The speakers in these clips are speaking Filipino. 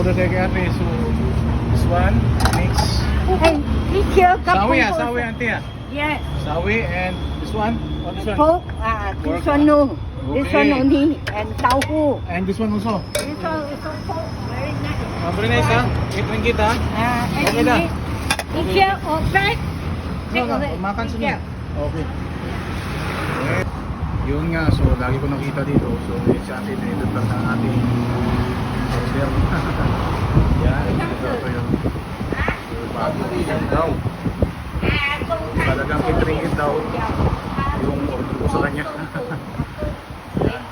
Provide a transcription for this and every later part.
tayo kay ate. So, this one, mix. Hey, eat here, Sawi ah, sawi auntie ah. Yes, Sawi and this one, what this one? pork, ah, this Pork. one no. This Okay. one only, and tauhu. And this one also. This one is a pork, very nice. Ah, very nice ah. 8 ringgit ah. Ah, and Okay na. eat, eat here or. No, no, makan Eat sa niya. Okay. Eh, Yun nga, so lagi ko nakita dito. So, yun sa atin, ito lang ng ating order. Yan, ito ito yun. So, bago yan daw. Talagang 8 ringgit daw yung order ko sa kanya. Yan.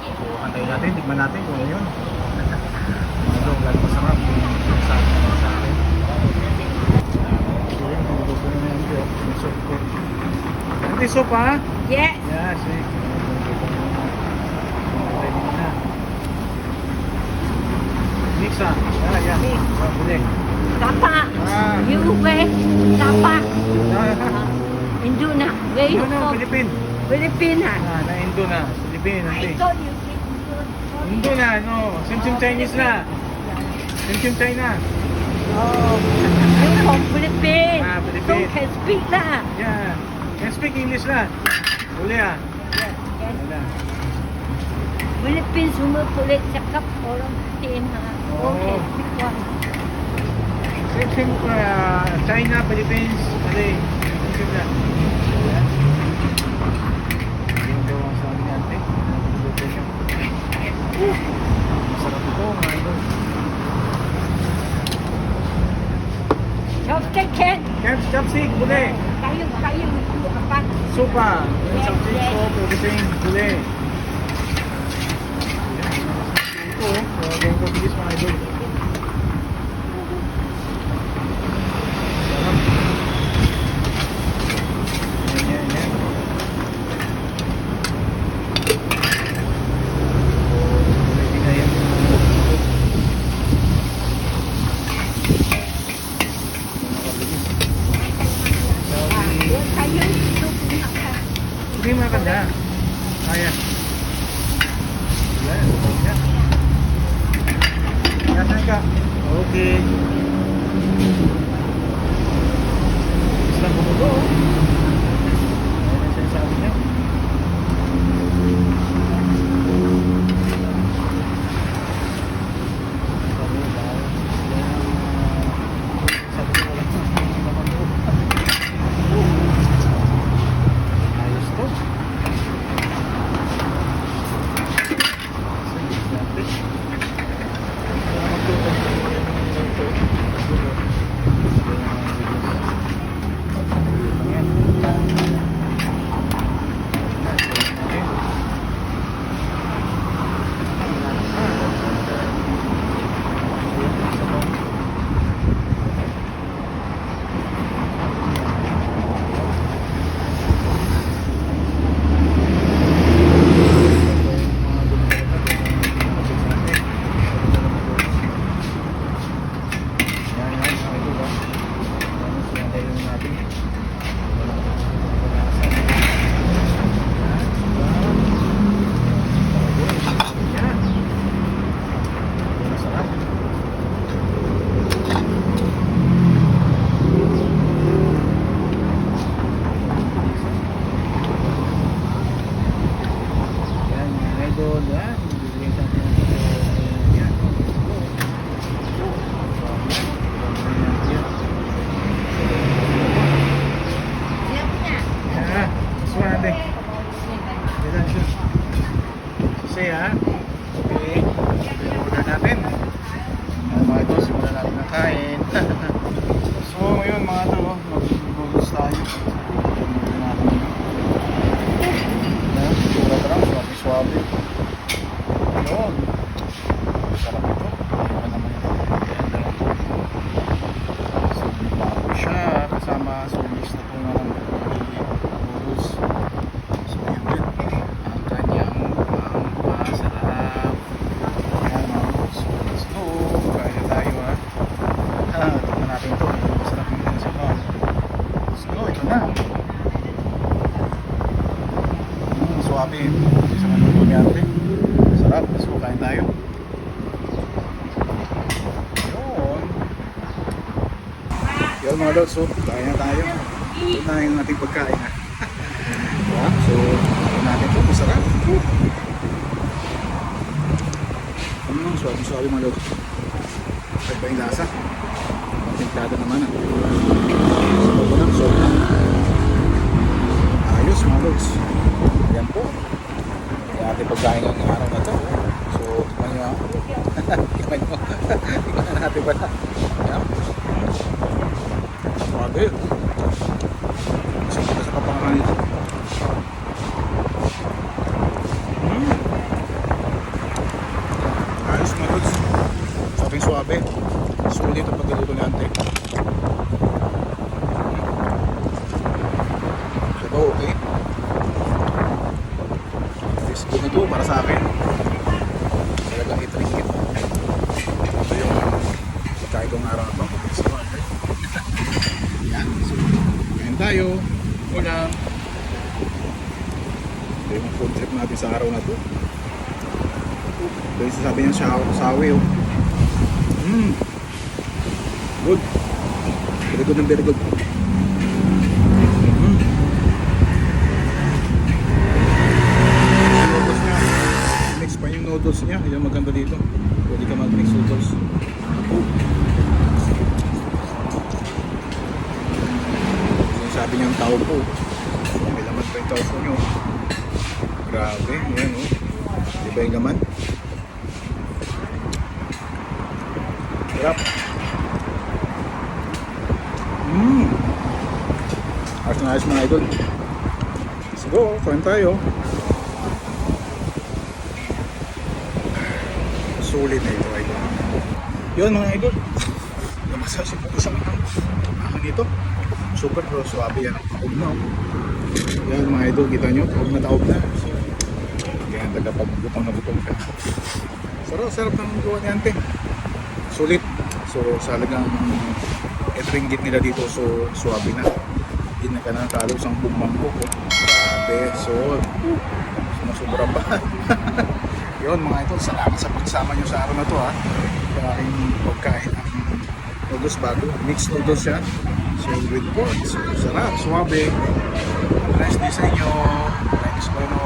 So, antayin natin, tigman natin kung ano yun. Ano, lalo masarap. Sa, sa akin. So, yun, niluluto na ko. Ante, soup ha? Yes. Yes, eh. Mix ah. Ah, yan. Mix. Ah. Tapa. Ah. You where? Tapa. Ah, Indo na. No, no, from? Philippine. Philippines ah. Na Indo na. Philippine, I ante. thought you Indo. Indo na, no. Sim-sim Chinese na. Sim-sim China. Oh, you from Philippines. Ah, So Philippines. can speak lah. Yeah. Can speak English na. Boleh ah. Wala. Philippines semua boleh cakap orang Philippines ha. Oh. Okay, speak one. Sim-sim uh, China, Philippines, Malay. Uh, idol. Chopstick can. Camp chopstick, boleh. Kayu, kayu itu apa? Sopa. Yes, chopstick yes. soup, everything. Yan. Ito, oh. Kaya gawin ko bilis mga idol. Sarap. Yan, yan, yan. Ready na yan. Ah, dia kayu itu punya kan. Hindi makanda. Kaya. Yan, yan. Nasaan ka? Okay. Isang bumudo. Ayan kaso mix na po nga mga lods, so kaya na tayo. Ito na yung ating pagkain ha. diba? So, ito natin ito, masarap. Ano suwabi mga lods. Yung lasa? Tintada naman ah. Sob na, sob na. Ayos mga lods. Yan po. Yung ating pagkain ng araw na to. So, tikman nyo ah. tikman nyo. tikman na natin pala. Yan. Grabe. Kasi kita sa kapangalan nito. Mm. Ayos mga lods. Sabing suabe. Sulit ang pagkaluto ni ante. Good para sa akin. Talagang hit ringgit. Ito yung pagkain kong araw na to. So, yan. So, kain tayo. Ulam. Ito yung food trip natin sa araw na to. Ito yung sabi niya sawi, sawi oh. Mm. Good. Very good and very good. Mm. Mix pa yung noodles niya. Yan maganda dito. Sabi niyang tao po. May laman pa yung tao po niyo. Grabe. Yan oh. Di ba yung laman? Sarap. Mmm. Ayos na ayos mga idol. Let's go. Kain tayo. Sulit na ito idol. Yun mga idol. Lumasa si po isang ahon nito. Super pero suwabe yan. Huwag na. oh. Yan mga idol. Kita nyo. Huwag na taob na. Yan. Tagapag butang na butang ka. Sarap. Sarap ng gawa ni Ante sulit. So sa halagang 8 ringgit nila dito so suwabe na. Hindi na ka na talo sa buong mangkok. Oh. Grabe. So sumasubra pa. Yun mga ito, salamat sa pagsama nyo sa araw na to ha. Aking pagkain, aking noodles bago. Mixed noodles siya. So with pork. Sarap, suwabe. Nice day sa inyo. Thanks for